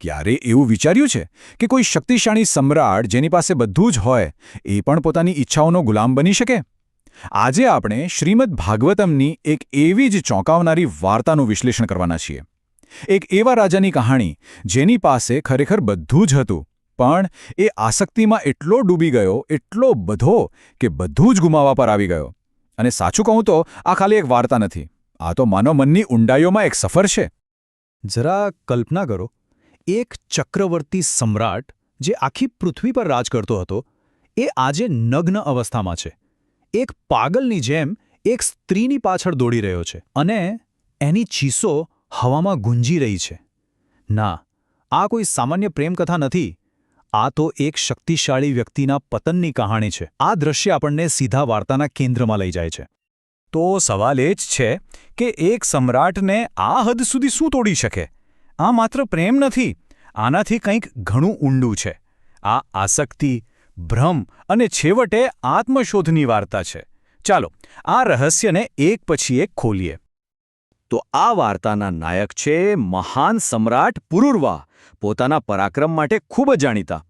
ક્યારે એવું વિચાર્યું છે કે કોઈ શક્તિશાળી સમ્રાટ જેની પાસે બધું જ હોય એ પણ પોતાની ઈચ્છાઓનો ગુલામ બની શકે? આજે આપણે શ્રીમદ ભાગવતમની એક એવી જ ચોંકાવનારી વાર્તાનું વિશ્લેષણ કરવાના છીએ. એક એવા રાજાની કહાણી જેની પાસે ખરેખર બધું જ હતું, પણ એ આસક્તિમાં એટલો ડૂબી ગયો, એટલો બધો કે બધું જ ગુમાવવા પર આવી ગયો. અને સાચું કહું તો આ ખાલી એક વાર્તા નથી, આ તો માનવ મનની ઊંડાઈઓમાં એક સફર છે. જરા કલ્પના કરો એક ચક્રવર્તી સમ્રાટ જે આખી પૃથ્વી પર રાજ કરતો હતો, એ આજે નગ્ન અવસ્થામાં છે. એક પાગલની જેમ એક સ્ત્રીની પાછળ દોડી રહ્યો છે અને એની ચીસો હવામાં ગુંજી રહી છે. ના, આ કોઈ સામાન્ય પ્રેમકથા નથી. આ તો એક શક્તિશાળી વ્યક્તિના પતનની કહાણી છે. આ દ્રશ્ય આપણને સીધા વાર્તાના કેન્દ્રમાં લઈ જાય છે. તો સવાલ એ જ છે કે એક સમ્રાટને આ હદ સુધી શું તોડી શકે? આ માત્ર પ્રેમ નથી, આનાથી કંઈક ઘણું ઊંડું છે. આ આસક્તિ, ભ્રમ અને છેવટે આત્મશોધની વાર્તા છે. ચાલો, આ રહસ્યને એક પછી એક ખોલીએ. તો આ વાર્તાના નાયક છે મહાન સમ્રાટ પુરુર્વા. પોતાના પરાક્રમ માટે ખૂબ જ જાણીતા.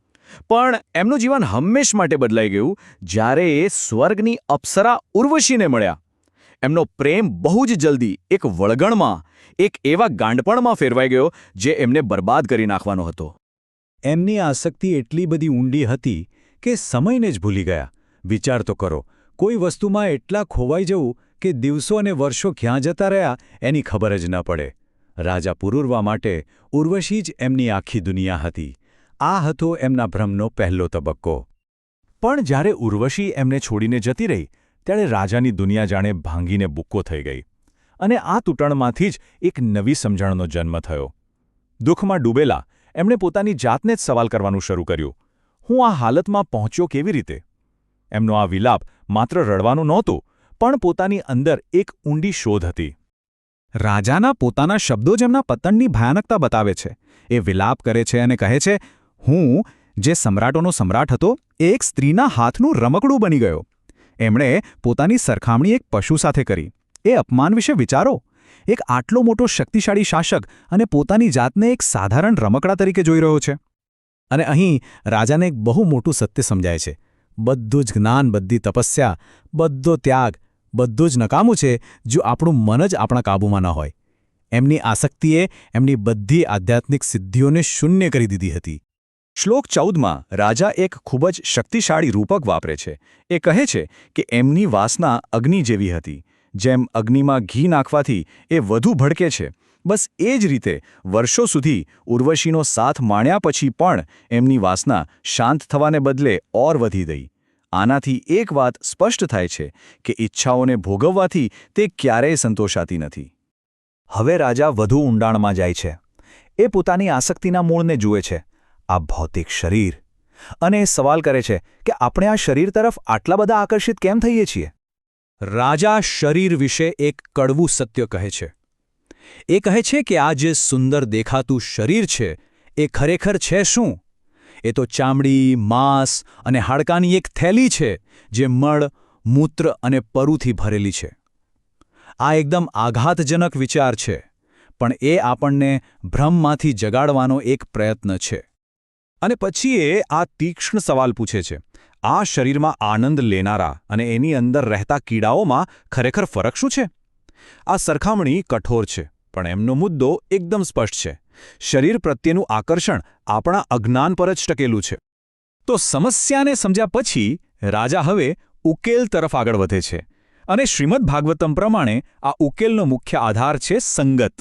પણ એમનું જીવન હંમેશ માટે બદલાઈ ગયું જ્યારે એ સ્વર્ગની અપ્સરા ઉર્વશીને મળ્યા. એમનો પ્રેમ બહુ જ જલ્દી એક વળગણમાં, એક એવા ગાંડપણમાં ફેરવાઈ ગયો, જે એમને બરબાદ કરી નાખવાનો હતો. એમની આસક્તિ એટલી બધી ઊંડી હતી કે સમયને જ ભૂલી ગયા. વિચાર તો કરો, કોઈ વસ્તુમાં એટલા ખોવાઈ જવું કે દિવસો અને વર્ષો ક્યાં જતા રહ્યા એની ખબર જ ન પડે. રાજા પુરુરવા માટે ઉર્વશી જ એમની આખી દુનિયા હતી. આ હતો એમના ભ્રમનો પહેલો તબક્કો. પણ જ્યારે ઉર્વશી એમને છોડીને જતી રહી ત્યારે રાજાની દુનિયા જાણે ભાંગીને બુક્કો થઈ ગઈ અને આ તૂટણમાંથી જ એક નવી સમજણનો જન્મ થયો. દુઃખમાં ડૂબેલા, એમણે પોતાની જાતને જ સવાલ કરવાનું શરૂ કર્યું. હું આ હાલતમાં પહોંચ્યો કેવી રીતે? એમનો આ વિલાપ માત્ર રડવાનું નહોતું, પણ પોતાની અંદર એક ઊંડી શોધ હતી. રાજાના પોતાના શબ્દો જ એમના પતનની ભયાનકતા બતાવે છે. એ વિલાપ કરે છે અને કહે છે, હું, જે સમ્રાટોનો સમ્રાટ હતો, એ એક સ્ત્રીના હાથનું રમકડું બની ગયો. એમણે પોતાની સરખામણી એક પશુ સાથે કરી. એ અપમાન વિશે વિચારો. એક આટલો મોટો શક્તિશાળી શાસક અને પોતાની જાતને એક સાધારણ રમકડા તરીકે જોઈ રહ્યો છે. અને અહીં રાજાને એક બહુ મોટું સત્ય સમજાય છે. બધું જ જ્ઞાન, બધી તપસ્યા, બધો ત્યાગ, બધું જ નકામું છે જો આપણું મન જ આપણા કાબૂમાં ન હોય. એમની આસક્તિએ એમની બધી આધ્યાત્મિક સિદ્ધિઓને શૂન્ય કરી દીધી હતી. શ્લોક ચૌદમાં રાજા એક ખૂબ જ શક્તિશાળી રૂપક વાપરે છે. એ કહે છે કે એમની વાસના અગ્નિ જેવી હતી. જેમ અગ્નિમાં ઘી નાખવાથી એ વધુ ભડકે છે. બસ એ જ રીતે વર્ષો સુધી ઉર્વશીનો સાથ માણ્યા પછી પણ એમની વાસના શાંત થવાને બદલે ઓર વધી ગઈ. આનાથી એક વાત સ્પષ્ટ થાય છે કે ઈચ્છાઓને ભોગવવાથી તે ક્યારેય સંતોષાતી નથી. હવે રાજા વધુ ઊંડાણમાં જાય છે. એ પોતાની આસક્તિના મૂળને જુએ છે. આ ભૌતિક શરીર. અને એ સવાલ કરે છે કે આપણે આ શરીર તરફ આટલા બધા આકર્ષિત કેમ થઈએ છીએ? રાજા શરીર વિશે એક કડવું સત્ય કહે છે. એ કહે છે કે આ જે સુંદર દેખાતું શરીર છે, એ ખરેખર છે શું? એ તો ચામડી, માંસ અને હાડકાની એક થેલી છે, જે મળ, મૂત્ર અને પરુથી ભરેલી છે. આ એકદમ આઘાતજનક વિચાર છે, પણ એ આપણને ભ્રમમાંથી જગાડવાનો એક પ્રયત્ન છે. અને પછી એ આ તીક્ષ્ણ સવાલ પૂછે છે, આ શરીરમાં આનંદ લેનારા અને એની અંદર રહેતા કીડાઓમાં ખરેખર ફરક શું છે? આ સરખામણી કઠોર છે, પણ એમનો મુદ્દો એકદમ સ્પષ્ટ છે, શરીર પ્રત્યેનું આકર્ષણ આપણા અજ્ઞાન પર જ ટકેલું છે. તો સમસ્યાને સમજ્યા પછી રાજા હવે ઉકેલ તરફ આગળ વધે છે અને શ્રીમદ ભાગવતમ પ્રમાણે આ ઉકેલનો મુખ્ય આધાર છે સંગત.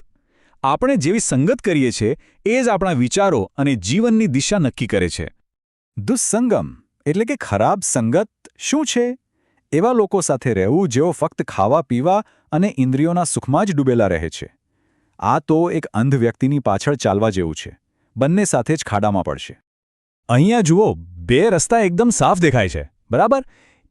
આપણે જેવી સંગત કરીએ છીએ, એ જ આપણા વિચારો અને જીવનની દિશા નક્કી કરે છે. દુસ્સંગમ એટલે કે ખરાબ સંગત શું છે? એવા લોકો સાથે રહેવું જેઓ ફક્ત ખાવા, પીવા અને ઇન્દ્રિયોના સુખમાં જ ડૂબેલા રહે છે. આ તો એક અંધ વ્યક્તિની પાછળ ચાલવા જેવું છે. બંને સાથે જ ખાડામાં પડશે. અહીંયા જુઓ, બે રસ્તા એકદમ સાફ દેખાય છે. બરાબર?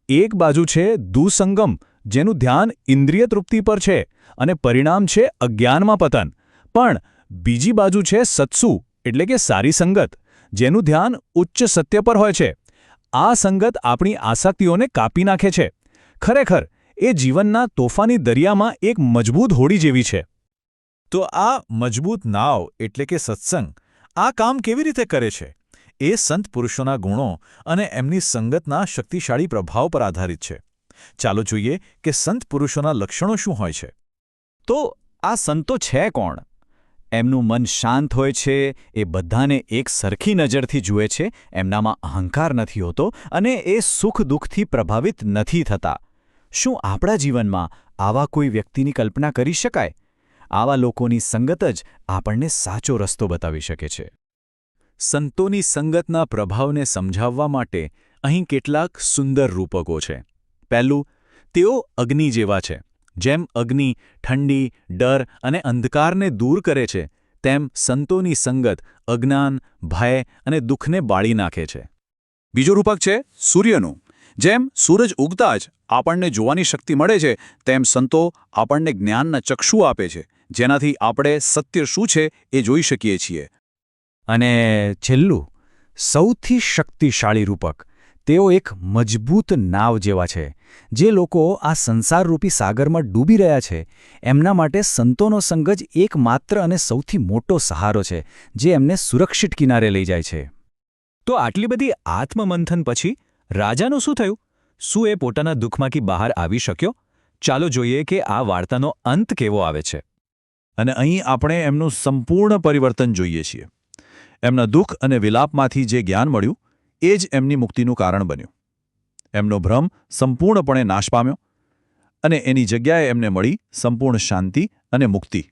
એક બાજુ છે દુસંગમ, જેનું ધ્યાન ઇન્દ્રિય તૃપ્તિ પર છે અને પરિણામ છે અજ્ઞાનમાં પતન. પણ બીજી બાજુ છે સત્સુ, એટલે કે સારી સંગત, જેનું ધ્યાન ઉચ્ચ સત્ય પર હોય છે. આ સંગત આપણી આસક્તિઓને કાપી નાખે છે. ખરેખર, એ જીવનના તોફાની દરિયામાં એક મજબૂત હોડી જેવી છે. તો આ મજબૂત નાવ, એટલે કે સત્સંગ, આ કામ કેવી રીતે કરે છે? એ સંત પુરુષોના ગુણો અને એમની સંગતના શક્તિશાળી પ્રભાવ પર આધારિત છે. ચાલો જોઈએ કે સંત પુરુષોના લક્ષણો શું હોય છે. તો આ સંતો છે કોણ? એમનું મન શાંત હોય છે, એ બધાને એક સરખી નજરથી જુએ છે, એમનામાં અહંકાર નથી હોતો અને એ સુખ દુઃખથી પ્રભાવિત નથી થતા. શું આપણા જીવનમાં આવા કોઈ વ્યક્તિની કલ્પના કરી શકાય? આવા લોકોની સંગત જ આપણને સાચો રસ્તો બતાવી શકે છે. સંતોની સંગતના પ્રભાવને સમજાવવા માટે અહીં કેટલાક સુંદર રૂપકો છે. પહેલું, તેઓ અગ્નિ જેવા છે. જેમ અગ્નિ, ઠંડી, ડર અને અંધકારને દૂર કરે છે, તેમ સંતોની સંગત, અજ્ઞાન, ભય અને દુઃખને બાળી નાખે છે. બીજો રૂપક છે સૂર્યનું. જેમ સૂરજ ઉગતા જ આપણને જોવાની શક્તિ મળે છે, તેમ સંતો આપણને જ્ઞાનના ચક્ષુ આપે છે, જેનાથી આપણે સત્ય શું છે એ જોઈ શકીએ છીએ. અને છેલ્લું, સૌથી શક્તિશાળી રૂપક. તેઓ એક મજબૂત નાવ જેવા છે, જે લોકો આ સંસારરૂપી સાગરમાં ડૂબી રહ્યા છે. એમના માટે સંતોનો સંગ જ એકમાત્ર અને સૌથી મોટો સહારો છે, જે એમને સુરક્ષિત કિનારે લઈ જાય છે. તો આટલી બધી આત્મમંથન પછી રાજાનું શું થયું? શું એ પોતાના દુઃખમાંથી બહાર આવી શક્યો? ચાલો જોઈએ કે આ વાર્તાનો અંત કેવો આવે છે. અને અહીં આપણે એમનું સંપૂર્ણ પરિવર્તન જોઈએ છીએ. એમના દુઃખ અને વિલાપમાંથી જે જ્ઞાન મળ્યું એ જ એમની મુક્તિનું કારણ બન્યું. એમનો ભ્રમ સંપૂર્ણપણે નાશ પામ્યો અને એની જગ્યાએ એમને મળી સંપૂર્ણ શાંતિ અને મુક્તિ.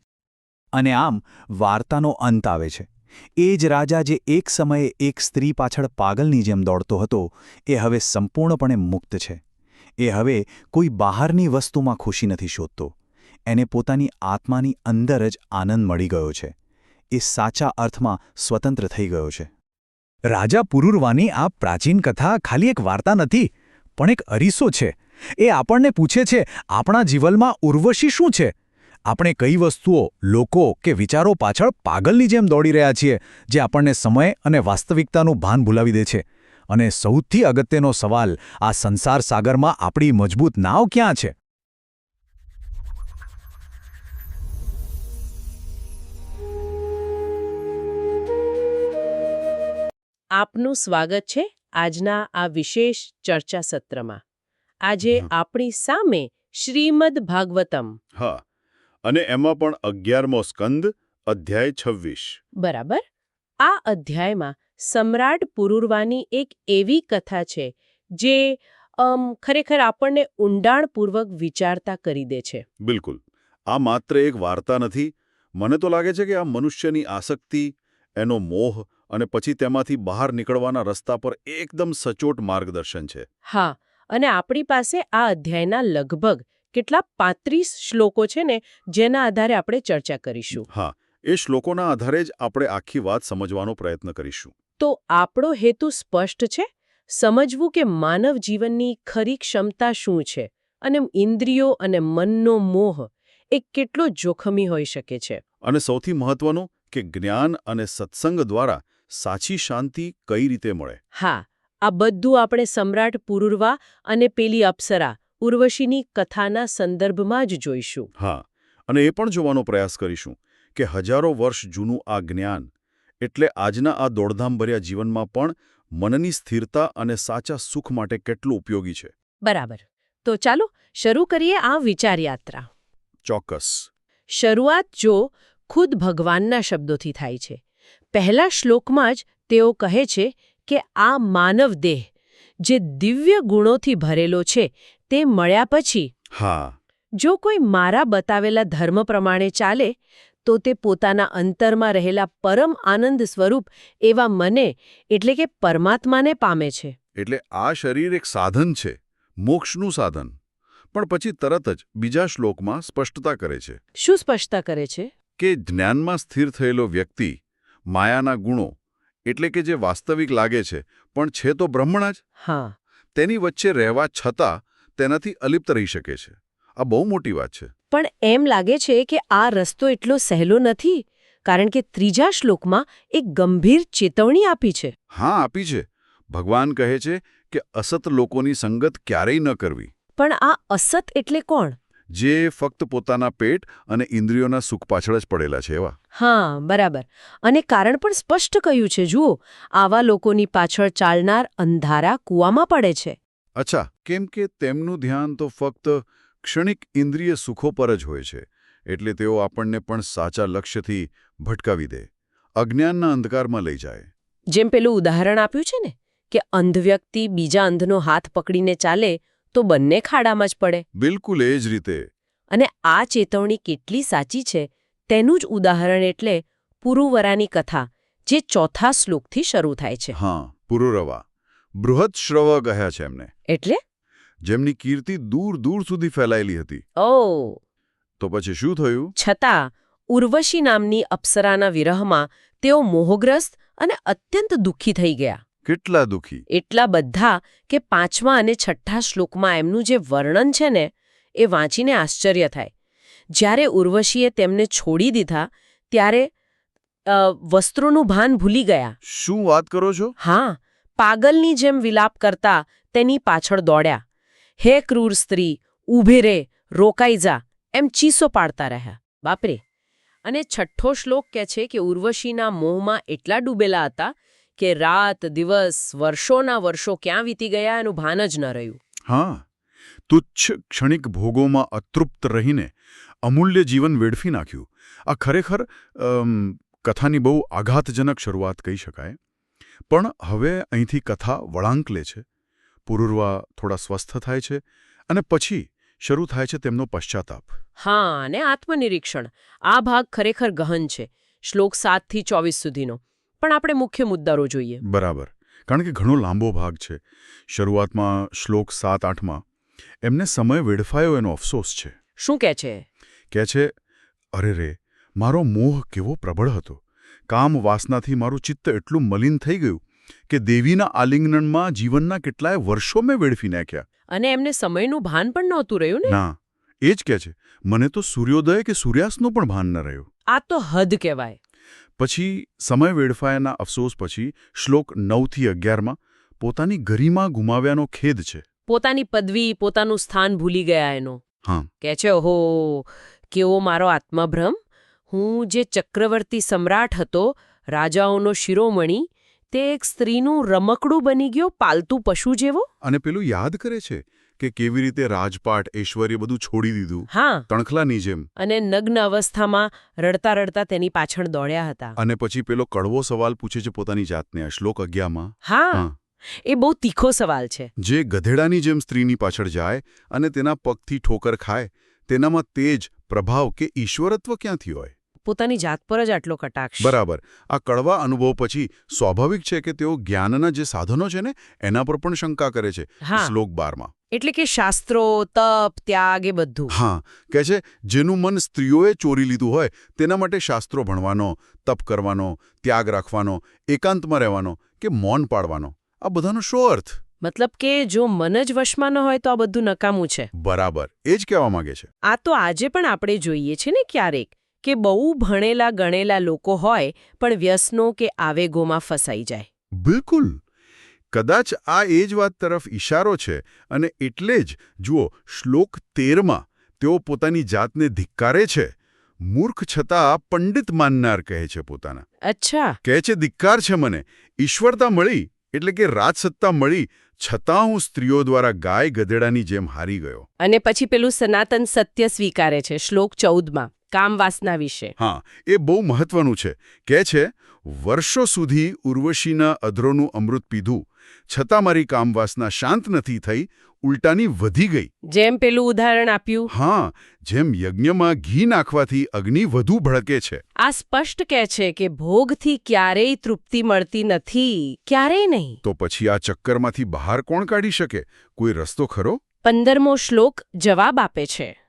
અને આમ વાર્તાનો અંત આવે છે. એ જ રાજા જે એક સમયે એક સ્ત્રી પાછળ પાગલની જેમ દોડતો હતો, એ હવે સંપૂર્ણપણે મુક્ત છે. એ હવે કોઈ બહારની વસ્તુમાં ખુશી નથી શોધતો. એને પોતાની આત્માની અંદર જ આનંદ મળી ગયો છે. એ સાચા અર્થમાં સ્વતંત્ર થઈ ગયો છે. રાજા પુરુરવાની આ પ્રાચીન કથા ખાલી એક વાર્તા નથી, પણ એક અરીસો છે. એ આપણને પૂછે છે, આપણા જીવનમાં ઉર્વશી શું છે? આપણે કઈ વસ્તુઓ, લોકો કે વિચારો પાછળ પાગલની જેમ દોડી રહ્યા છીએ, જે આપણને સમય અને વાસ્તવિકતાનું ભાન ભૂલાવી દે છે? અને સૌથી અગત્યનો સવાલ, આ સંસાર સાગરમાં આપણી મજબૂત નાવ ક્યાં છે? આપનું સ્વાગત છે આજના આ વિશેષ ચર્ચા સત્રમાં. આજે આપણી સામે શ્રીમદ ભાગવતમ. હા અને એમાં પણ અગિયારમો સ્કંદ અધ્યાય છવ્વીસ. બરાબર? આ અધ્યાયમાં સમ્રાટ પુરુરવાની એક એવી કથા છે જે ખરેખર આપણને ઊંડાણપૂર્વક વિચારતા કરી દે છે. બિલકુલ. આ માત્ર એક વાર્તા નથી. મને તો લાગે છે કે આ મનુષ્યની આસક્તિ એનો મોહ અને પછી તેમાંથી બહાર નીકળવાના રસ્તા પર એકદમ સચોટ માર્ગદર્શન છે. હા અને આપણી પાસે આ અધ્યાયના લગભગ કેટલા પાંત્રીસ શ્લોકો છે ને જેના આધારે આપણે ચર્ચા કરીશું. હા એ શ્લોકોના આધારે જ આપણે આખી વાત સમજવાનો પ્રયત્ન કરીશું. તો આપણો હેતુ સ્પષ્ટ છે? સમજવું કે માનવ જીવનની ખરી ક્ષમતા શું છે? અને ઇન્દ્રિયો અને મનનો મોહ એ કેટલો જોખમી હોઈ શકે છે? અને સૌથી મહત્વનું કે જ્ઞાન અને સત્સંગ દ્વારા સાચી શાંતિ કઈ રીતે મળે? હા આ બધું આપણે સમ્રાટ પુરુરવા અને પેલી અપ્સરા ઉર્વશીની કથાના સંદર્ભમાં જ જોઈશું. હા અને એ પણ જોવાનો પ્રયાસ કરીશું કે હજારો વર્ષ જૂનું આ જ્ઞાન એટલે આજના આ દોડધામભર્યા જીવનમાં પણ મનની સ્થિરતા અને સાચા સુખ માટે કેટલું ઉપયોગી છે. બરાબર. તો ચાલો શરૂ કરીએ આ વિચારયાત્રા. ચોક્કસ. શરૂઆત જો ખુદ ભગવાનના શબ્દોથી થાય છે. પહેલા શ્લોકમાં જ તેઓ કહે છે કે આ માનવ દેહ જે દિવ્ય ગુણોથી ભરેલો છે તે મળ્યા પછી હા. જો કોઈ મારા બતાવેલા ધર્મ પ્રમાણે ચાલે તો તે પોતાના અંતરમાં રહેલા પરમ આનંદ સ્વરૂપ એવા મને એટલે કે પરમાત્માને પામે છે. એટલે આ શરીર એક સાધન છે મોક્ષનું સાધન. પણ પછી તરત જ બીજા શ્લોકમાં સ્પષ્ટતા કરે છે. શું સ્પષ્ટતા કરે છે? કે જ્ઞાનમાં સ્થિર થયેલો વ્યક્તિ માયાના ગુણો એટલે કે જે વાસ્તવિક લાગે છે પણ છે તો બ્રહ્મણ જ? હા. તેની વચ્ચે રહેવા છતાં તેનાથી અલિપ્ત રહી શકે છે. આ બહુ મોટી વાત છે. પણ એમ લાગે છે કે આ રસ્તો એટલો સહેલો નથી કારણ કે ત્રીજા શ્લોકમાં એક ગંભીર ચેતવણી આપી છે. હા આપી છે. ભગવાન કહે છે કે અસત લોકોની સંગત ક્યારેય ન કરવી. પણ આ અસત એટલે કોણ? જે ફક્ત પોતાના પેટ અને ઇન્દ્રિયોના સુખ પાછળ જ પડેલા છે એવા. હા બરાબર. અને કારણ પણ સ્પષ્ટ કહ્યું છે જુઓ આવા લોકોની પાછળ ચાલનાર અંધારા કૂવામાં પડે છે. અચ્છા કેમ કે તેમનું ધ્યાન તો ફક્ત ક્ષણિક ઇન્દ્રિય સુખો પર જ હોય છે એટલે તેઓ આપણને પણ સાચા લક્ષ્યથી ભટકાવી દે અજ્ઞાનના અંધકારમાં લઈ જાય. જેમ પેલું ઉદાહરણ આપ્યું છે ને કે અંધ વ્યક્તિ બીજા અંધનો હાથ પકડીને ચાલે તો બંને ખાડામાં જ પડે. બિલકુલ એ જ રીતે. અને આ ચેતવણી કેટલી સાચી છે તેનું જ ઉદાહરણ એટલે પુરુવરાની કથા જે ચોથા શ્લોકથી શરૂ થાય છે. હા પુરુરવા. બૃહદ શ્રવ કહ્યા છે એમને. એટલે? જેમની કીર્તિ દૂર દૂર સુધી ફેલાયેલી હતી. ઓ. તો પછી શું થયું? છતાં ઉર્વશી નામની અપ્સરાના વિરહમાં તેઓ મોહગ્રસ્ત અને અત્યંત દુઃખી થઈ ગયા. કેટલા દુઃખી? એટલા બધા કે પાંચમા અને છઠ્ઠા શ્લોકમાં એમનું જે વર્ણન છે ને એ વાંચીને આશ્ચર્ય થાય. જ્યારે ઉર્વશીએ તેમને છોડી દીધા ત્યારે વસ્ત્રોનું ભાન ભૂલી ગયા. શું વાત કરો છો? હા પાગલની જેમ વિલાપ કરતા તેની પાછળ દોડ્યા. હે ક્રૂર સ્ત્રી ઊભે રે રોકાઈ જા એમ ચીસો પાડતા રહ્યા. બાપરે. અને છઠ્ઠો શ્લોક કહે છે કે ઉર્વશીના મોહમાં એટલા ડૂબેલા હતા કે રાત દિવસ વર્ષોના વર્ષો ક્યાં વીતી ગયા એનું ભાન જ ન રહ્યું. હા તુચ્છ ક્ષણિક ભોગોમાં અતૃપ્ત રહીને અમૂલ્ય જીવન વેડફી નાખ્યું. આ ખરેખર કથાની બહુ આઘાતજનક શરૂઆત કહી શકાય. પણ હવે અહીંથી કથા વળાંક લે છે. પુરુર્વા થોડા સ્વસ્થ થાય છે અને પછી શરૂ થાય છે તેમનો પશ્ચાતાપ. હા અને આત્મનિરીક્ષણ. આ ભાગ ખરેખર ગહન છે. શ્લોક સાતથી ચોવીસ સુધીનો. પણ આપણે મુખ્ય મુદ્દાઓ જોઈએ. બરાબર. કારણ કે ઘણો લાંબો ભાગ છે. શરૂઆતમાં શ્લોક સાત આઠમાં એમને સમય વેડફાયો એનો અફસોસ છે. શું કહે છે? કહે છે અરે રે મારો મોહ કેવો પ્રબળ હતો. કામ વાસનાથી મારું ચિત્ત એટલું મલિન થઈ ગયું કે દેવીના આલિંગનમાં જીવનના કેટલાય વર્ષો મેં વેડફી નાખ્યા. અને એમને સમયનું ભાન પણ નહોતું રહ્યું ને? ના. એ જ કહે છે મને તો સૂર્યોદય કે સૂર્યાસ્તનું પણ ભાન ન રહ્યું. આ તો હદ કહેવાય. પછી સમય વેડફાયાના અફસોસ પછી શ્લોક નવથી અગિયારમાં પોતાની ગરિમા ગુમાવ્યાનો ખેદ છે. પોતાની પદવી પોતાનું સ્થાન ભૂલી ગયા એનો. હા. કે છે ઓહો કેવો મારો આત્મભ્રમ. હું જે ચક્રવર્તી સમ્રાટ હતો રાજાઓનો શિરોમણી તે એક સ્ત્રીનું રમકડું બની ગયો પાલતુ પશુ જેવો. અને પેલું યાદ કરે છે કે કેવી રીતે રાજપાટ ઐશ્વર્ય બધું છોડી દીધું? હા. તણખલાની જેમ. અને નગ્ન અવસ્થામાં રડતા રડતા તેની પાછળ દોડ્યા હતા. અને પછી પેલો કડવો સવાલ પૂછે છે પોતાની જાતને શ્લોક અગિયારમાં? હા. હા. એ બહુ તીખો સવાલ છે. જે ગધેડાની જેમ સ્ત્રીની પાછળ જાય અને તેના પગથી ઠોકર ખાય તેનામાં તેજ પ્રભાવ કે ઈશ્વરત્વ ક્યાંથી હોય? પોતાની જાત પર જ આટલો કટાક્ષ. બરાબર. આ કડવા અનુભવ પછી સ્વાભાવિક છે કે તેઓ જ્ઞાનના જે સાધનો છે ને એના પર પણ શંકા કરે છે. શ્લોક બારમાં. એટલે કે શાસ્ત્રો તપ ત્યાગ એ બધું. હા. કહે છે જેનું મન સ્ત્રીઓએ ચોરી લીધું હોય તેના માટે શાસ્ત્રો ભણવાનો તપ કરવાનો ત્યાગ રાખવાનો એકાંતમાં રહેવાનો કે મૌન પાડવાનો આ બધાનો શો અર્થ? મતલબ કે જો મન જ વશમાં ન હોય તો આ બધું નકામું છે. બરાબર. એ જ કહેવા માંગે છે. આ તો આજે પણ આપણે જોઈએ છે ને ક્યારેક. કે બહુ ભણેલા ગણેલા લોકો હોય પણ વ્યસનો કે આવેગોમાં ફસાઈ જાય. બિલકુલ. કદાચ આ એ જ વાત તરફ ઇશારો છે અને એટલે જ જુઓ શ્લોક તેરમાં તેઓ પોતાની જાતને ધિક્કારે છે. મૂર્ખ છતાં પંડિત માનનાર કહે છે પોતાના. અચ્છા. કહે છે ધિક્કાર છે મને. ઈશ્વરતા મળી એટલે કે રાજસત્તા મળી છતાં હું સ્ત્રીઓ દ્વારા ગાય ગધેડાની જેમ હારી ગયો. અને પછી પેલું સનાતન સત્ય સ્વીકારે છે શ્લોક ચૌદમાં. કામ વાસના વિશે. હા એ બહુ મહત્વનું છે. કહે છે વર્ષો સુધી ઉર્વશીના અધરોનું અમૃત પીધું છતાં મારી કામવાસના શાંત નથી થઈ ઉલટાની વધી ગઈ. જેમ પેલું ઉદાહરણ આપ્યું. હા જેમ યજ્ઞમાં ઘી નાખવાથી અગ્નિ વધુ ભડકે છે. આ સ્પષ્ટ કહે છે કે ભોગથી ક્યારેય તૃપ્તિ મળતી નથી ક્યારેય નહીં. તો પછી આ ચક્કરમાંથી બહાર કોણ કાઢી શકે? કોઈ રસ્તો ખરો? પંદરમો શ્લોક જવાબ આપે છે.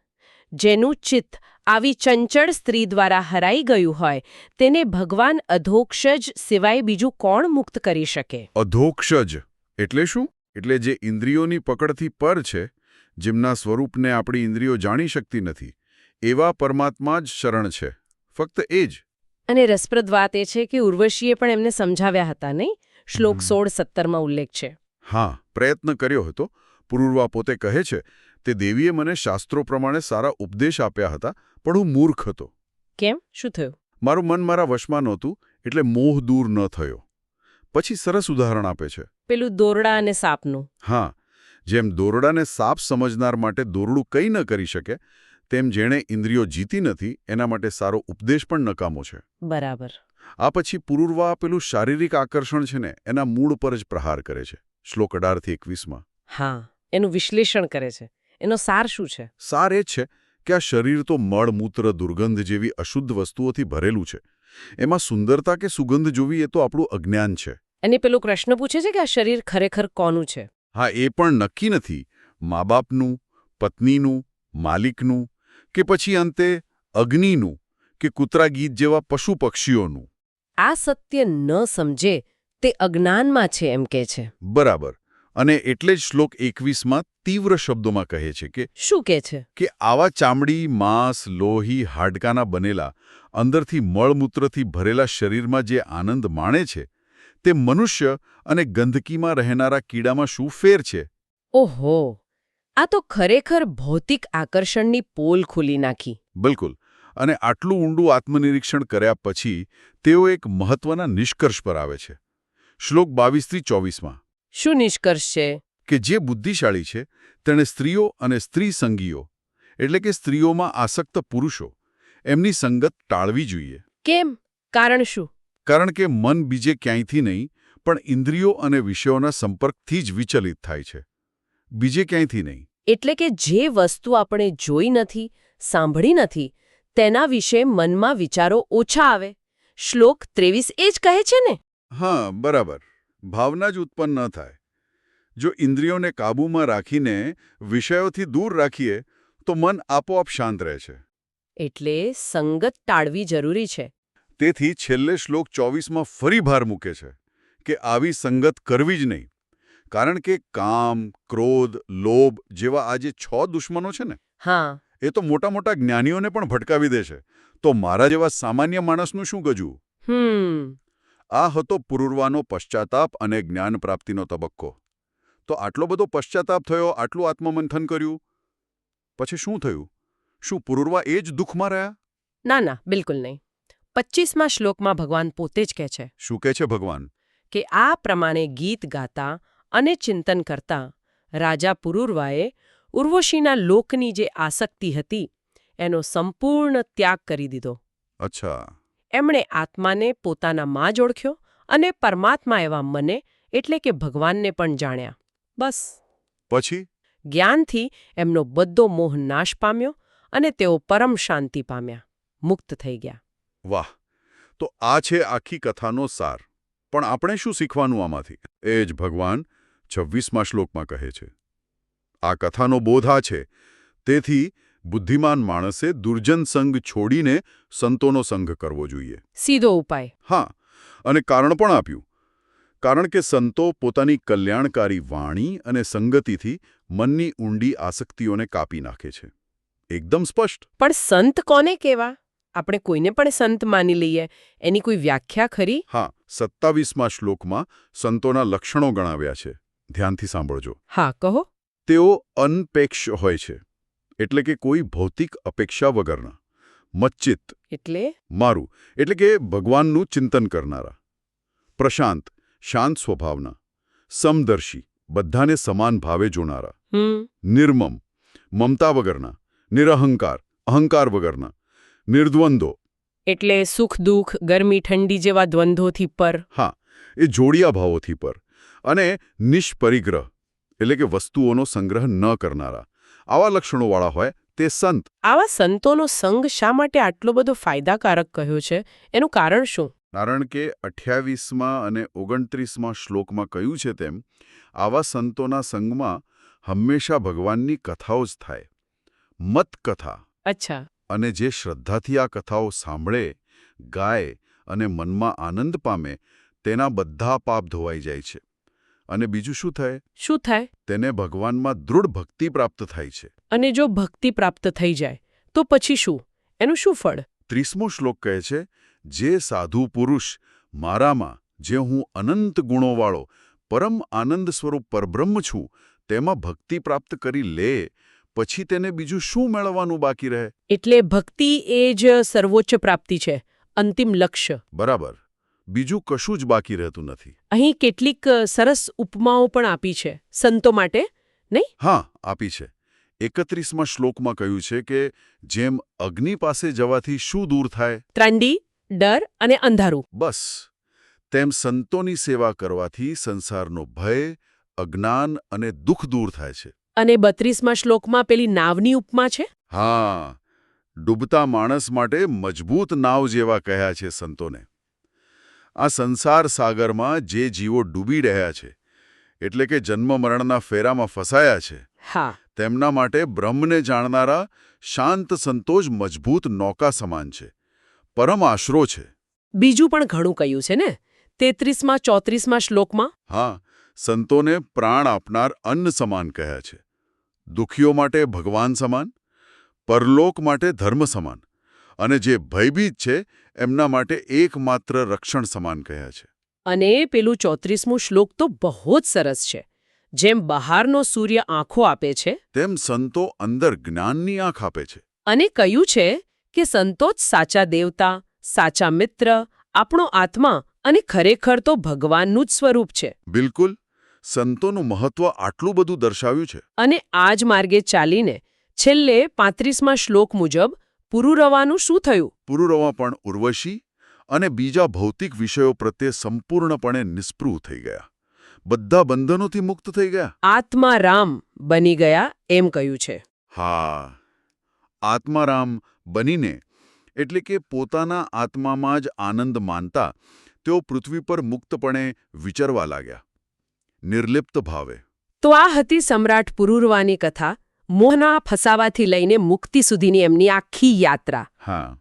જેનું ચિત્ત આવી ચંચળ સ્ત્રી દ્વારા હરાઈ ગયું હોય તેને ભગવાન અધોક્ષજ સિવાય બીજું કોણ મુક્ત કરી શકે? અધોક્ષજ? એટલે શું? એટલે જે ઇન્દ્રિયોની પકડથી પર છે જેમના સ્વરૂપને આપણી ઇન્દ્રિયો જાણી શકતી નથી એવા પરમાત્મા જ શરણ છે. ફક્ત એ જ. અને રસપ્રદ વાત એ છે કે ઉર્વશીએ પણ એમને સમજાવ્યા હતા નહીં? શ્લોક સોળ સત્તરમાં ઉલ્લેખ છે. હા પ્રયત્ન કર્યો હતો. પુરુરવા પોતે કહે છે તે દેવીએ મને શાસ્ત્રો પ્રમાણે સારા ઉપદેશ આપ્યા હતા પણ હું મૂર્ખ હતો. કેમ? શું થયું? મારું મન મારા વશમાં નહોતું એટલે મોહ દૂર ન થયો. પછી સરસ ઉદાહરણ આપે છે. પેલું દોરડા અને સાપનું. હા જેમ દોરડાને સાપ સમજનાર માટે દોરડું કંઈ ન કરી શકે તેમ જેણે ઇન્દ્રિયો જીતી નથી એના માટે સારો ઉપદેશ પણ નકામો છે. બરાબર. આ પછી પુરુર્વા પેલું શારીરિક આકર્ષણ છે ને એના મૂળ પર જ પ્રહાર કરે છે. શ્લોક અઢારથી એકવીસમાં. હા એનું વિશ્લેષણ કરે છે. એનો સાર શું છે? સાર એ છે કે આ શરીર તો મળમૂત્ર દુર્ગંધ જેવી અશુદ્ધ વસ્તુઓથી ભરેલું છે. એમાં સુંદરતા કે સુગંધ જોવી એ તો આપણું અજ્ઞાન છે. અને પેલો પ્રશ્ન પૂછે છે કે આ શરીર ખરેખર કોનું છે? હા એ પણ નક્કી નથી. મા બાપનું પત્નીનું માલિકનું કે પછી અંતે અગ્નિનું કે કૂતરા ગીત જેવા પશુ પક્ષીઓનું આ સત્ય ન સમજે તે અજ્ઞાનમાં છે એમ કે છે. બરાબર. અને એટલે જ શ્લોક એકવીસમાં તીવ્ર શબ્દોમાં કહે છે કે શું કહે છે? કે આવા ચામડી માંસ લોહી હાડકાના બનેલા અંદરથી મળમૂત્રથી ભરેલા શરીરમાં જે આનંદ માણે છે તે મનુષ્ય અને ગંદકીમાં રહેનારા કીડામાં શું ફેર છે? ઓહો! આ તો ખરેખર ભૌતિક આકર્ષણની પોલ ખોલી નાખી. બિલકુલ. અને આટલું ઊંડું આત્મનિરીક્ષણ કર્યા પછી તેઓ એક મહત્વના નિષ્કર્ષ પર આવે છે. શ્લોક બાવીસથી ચોવીસમાં. શું નિષ્કર્ષ છે? કે જે બુદ્ધિશાળી છે તેણે સ્ત્રીઓ અને સ્ત્રી સંગીઓ એટલે કે સ્ત્રીઓમાં આસક્ત પુરુષો એમની સંગત ટાળવી જોઈએ. કેમ? કારણ શું? કારણ કે મન બીજે ક્યાંયથી નહીં પણ ઇન્દ્રિયો અને વિષયોના સંપર્કથી જ વિચલિત થાય છે. બીજે ક્યાંયથી નહીં. એટલે કે જે વસ્તુ આપણે જોઈ નથી સાંભળી નથી તેના વિશે મનમાં વિચારો ઓછા આવે. શ્લોક ત્રેવીસ એ જ કહે છે ને? હા બરાબર. ભાવના જ ઉત્પન્ન ન થાય. જો ઇન્દ્રિયોને કાબૂમાં રાખીને વિષયોથી દૂર રાખીએ તો મન આપોઆપ શાંત રહે છે. એટલે સંગત ટાળવી જરૂરી છે. તેથી છેલ્લે શ્લોક ચોવીસમાં ફરી ભાર મૂકે છે કે આવી સંગત કરવી જ નહીં. કારણ કે કામ ક્રોધ લોભ જેવા આ જે છ દુશ્મનો છે ને હા. એ તો મોટા મોટા જ્ઞાનીઓને પણ ભટકાવી દે છે. તો મારા જેવા સામાન્ય માણસનું શું ગજવું હમ. આ હતો પુરુરવાનો પશ્ચાતાપ અને જ્ઞાન પ્રાપ્તિનો તબક્કો. તો આટલો બધો પશ્ચાતાપ થયો આટલું આત્મમંથન કર્યું? પછી શું થયું? શું પુરુરવા એ જ દુઃખમાં રહ્યા? ના ના બિલકુલ નહીં. પચ્ચીસમાં શ્લોકમાં ભગવાન પોતે જ કહે છે શું કહે છે ભગવાન? કે આ પ્રમાણે ગીત ગાતા અને ચિંતન કરતા રાજા પુરુરવાએ ઉર્વશીના લોકની જે આસક્તિ હતી એનો સંપૂર્ણ ત્યાગ કરી દીધો. અચ્છા. એમણે આત્માને પોતાના માં જ ઓળખ્યો અને પરમાત્મા એવા મને એટલે કે ભગવાનને પણ જાણ્યા. બસ. પછી? જ્ઞાનથી એમનો બધો મોહ નાશ પામ્યો અને તેઓ પરમ શાંતિ પામ્યા મુક્ત થઈ ગયા. વાહ! તો આ છે આખી કથાનો સાર. પણ આપણે શું શીખવાનું આમાંથી? એ જ ભગવાન છવ્વીસમા શ્લોકમાં કહે છે. આ કથાનો બોધ આ છે. તેથી બુદ્ધિમાન માણસે દુર્જન સંગ છોડીને સંતોનો સંગ કરવો જોઈએ. સીધો ઉપાય. હા અને કારણ પણ આપ્યું. કારણ કે સંતો પોતાની કલ્યાણકારી વાણી અને સંગતિથી મનની ઊંડી આસક્તિઓને કાપી નાખે છે. એકદમ સ્પષ્ટ. પણ સંત કોને કેવા આપણે કોઈને પણ સંત માની લઈએ. એની કોઈ વ્યાખ્યા ખરી? હા સત્તાવીસમાં શ્લોકમાં સંતોના લક્ષણો ગણાવ્યા છે. ધ્યાનથી સાંભળજો. હા કહો. તેઓ અનપેક્ષ હોય છે. એટલે કે કોઈ ભૌતિક અપેક્ષા વગરના. મચ્ચિત એટલે? મારું. એટલે કે ભગવાનનું ચિંતન કરનારા. પ્રશાંત. શાંત સ્વભાવના. સમદર્શી. બધાને સમાન ભાવે જોનારા. નિર્મમ. મમતા વગરના. નિરહંકાર. અહંકાર વગરના. નિર્દ્વંદો. એટલે સુખ દુઃખ ગરમી ઠંડી જેવા દ્વંદ્વોથી પર. હા. એ જોડિયા ભાવોથી પર. અને નિષ્પરિગ્રહ. એટલે કે વસ્તુઓનો સંગ્રહ ન કરનારા. આવા લક્ષણોવાળા હોય તે સંત. આવા સંતોનો સંગ શા માટે આટલો બધો ફાયદાકારક કહ્યો છે? એનું કારણ શું? કારણ કે અઠ્યાવીસમાં અને ઓગણત્રીસમાં શ્લોકમાં કહ્યું છે તેમ આવા સંતોના સંગમાં હંમેશા ભગવાનની કથાઓ જ થાય. મતકથા. અચ્છા. અને જે શ્રદ્ધાથી આ કથાઓ સાંભળે ગાય અને મનમાં આનંદ પામે તેના બધા પાપ ધોવાઈ જાય છે. અને બીજું શું થાય? શું થાય? તેને ભગવાનમાં દૃઢ ભક્તિ પ્રાપ્ત થાય છે. અને જો ભક્તિ પ્રાપ્ત થઈ જાય તો પછી શું? એનું શું ફળ? ત્રીસમો શ્લોક કહે છે જે સાધુ પુરુષ મારામાં જે હું અનંત ગુણોવાળો પરમ આનંદ સ્વરૂપ પરબ્રહ્મ છું તેમાં ભક્તિ પ્રાપ્ત કરી લે પછી તેને બીજું શું મેળવવાનું બાકી રહે? એટલે ભક્તિ એ જ સર્વોચ્ચ પ્રાપ્તિ છે અંતિમ લક્ષ્ય. બરાબર. બીજું કશું જ બાકી રહેતું નથી. અહીં કેટલીક સરસ ઉપમાઓ પણ આપી છે સંતો માટે નહીં? હા આપી છે. એકત્રીસમાં શ્લોકમાં કહ્યું છે કે જેમ અગ્નિ પાસે જવાથી શું દૂર થાય? ત્રાંડી ડર અને અંધારું. બસ. તેમ સંતોની સેવા કરવાથી સંસારનો ભય અજ્ઞાન અને દુઃખ દૂર થાય છે. અને બત્રીસમાં શ્લોકમાં પેલી નાવની ઉપમા છે? હા. ડૂબતા માણસ માટે મજબૂત નાવ જેવા કહ્યા છે સંતોને. આ સંસાર સાગરમાં જે જીવો ડૂબી રહ્યા છે એટલે કે જન્મ મરણના ફેરામાં ફસાયા છે હા. તેમના માટે બ્રહ્મને જાણનારા શાંત સંતોષ મજબૂત નૌકા સમાન છે પરમ આશરો છે. બીજું પણ ઘણું કહ્યું છે ને? તેત્રીસમાં ચોત્રીસમાં શ્લોકમાં? હા સંતોને પ્રાણ આપનાર અન્ન સમાન કહ્યા છે દુઃખીઓ માટે ભગવાન સમાન પરલોક માટે ધર્મ સમાન. અને જે ભયભીત છે એમના માટે એકમાત્ર રક્ષણ સમાન કહ્યા છે. અને પેલું ચોત્રીસમું શ્લોક તો બહુ જ સરસ છે. જેમ બહારનો સૂર્ય આંખો આપે છે તેમ સંતો અંદર જ્ઞાનની આંખ આપે છે. અને કહ્યું છે કે સંતો જ સાચા દેવતા સાચા મિત્ર આપણો આત્મા અને ખરેખર તો ભગવાનનું જ સ્વરૂપ છે. બિલકુલ. સંતોનું મહત્વ આટલું બધું દર્શાવ્યું છે. અને આ જ માર્ગે ચાલીને છેલ્લે પાંત્રીસમાં શ્લોક મુજબ પૂરું રવાનું શું થયું? પુરુરવા પણ ઉર્વશી અને બીજા ભૌતિક વિષયો પ્રત્યે સંપૂર્ણપણે નિષ્પૃહ થઈ ગયા. બધા બંધનોથી મુક્ત થઈ ગયા. આત્મા રામ બની ગયા એમ કહ્યું છે. હા. આત્મારામ બનીને એટલે કે પોતાના આત્મામાં જ આનંદ માનતા તેઓ પૃથ્વી પર મુક્તપણે વિચરવા લાગ્યા. નિર્લિપ્ત ભાવે. તો આ હતી સમ્રાટ પુરુરવાની કથા. મોહના ફસાવાથી લઈને મુક્તિ સુધીની એમની આખી યાત્રા. હા.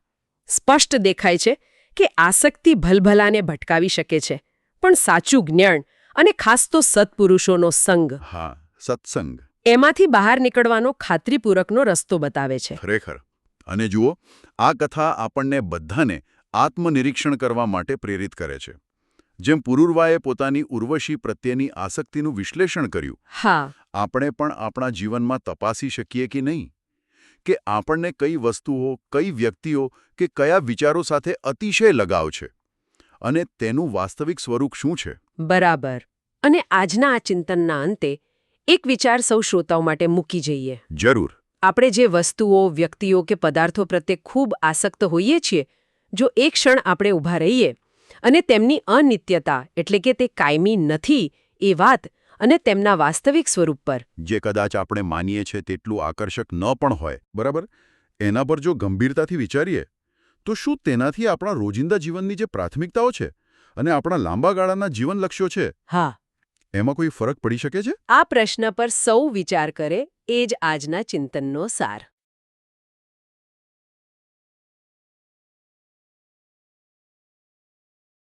સ્પષ્ટ દેખાય છે કે આસક્તિ ભલભલાને ભટકાવી શકે છે પણ સાચું જ્ઞાન અને ખાસ તો સત્પુરુષોનો સંગ. હા સત્સંગ. એમાંથી બહાર નીકળવાનો ખાતરીપૂર્વકનો રસ્તો બતાવે છે. ખરેખર. અને જુઓ આ કથા આપણને બધાને આત્મનિરીક્ષણ કરવા માટે પ્રેરિત કરે છે. જેમ પુરુરવાએ પોતાની ઉર્વશી પ્રત્યેની આસક્તિનું વિશ્લેષણ કર્યું. હા. આપણે પણ આપણા જીવનમાં તપાસી શકીએ કે નહીં? કે આપણને કઈ વસ્તુઓ કઈ વ્યક્તિઓ કે કયા વિચારો સાથે અતિશય લગાવ છે? અને તેનું વાસ્તવિક સ્વરૂપ શું છે? બરાબર. અને આજના આ ચિંતનના અંતે એક વિચાર સૌ શ્રોતાઓ માટે મૂકી જઈએ. જરૂર. આપણે જે વસ્તુઓ વ્યક્તિઓ કે પદાર્થો પ્રત્યે ખૂબ આસક્ત હોઈએ છીએ જો એક ક્ષણ આપણે ઊભા રહીએ અને તેમની અનિત્યતા એટલે કે તે કાયમી નથી એ વાત અને તેમના વાસ્તવિક સ્વરૂપ પર. જે કદાચ આપણે માનીએ છીએ તેટલું આકર્ષક ન પણ હોય બરાબર? એના પર જો ગંભીરતાથી વિચારીએ તો શું તેનાથી આપણા રોજિંદા જીવનની જે પ્રાથમિકતાઓ છે અને આપણા લાંબા ગાળાના જીવન લક્ષ્યો છે હા. એમાં કોઈ ફરક પડી શકે છે? આ પ્રશ્ન પર સૌ વિચાર કરે એ જ આજના ચિંતનનો સાર.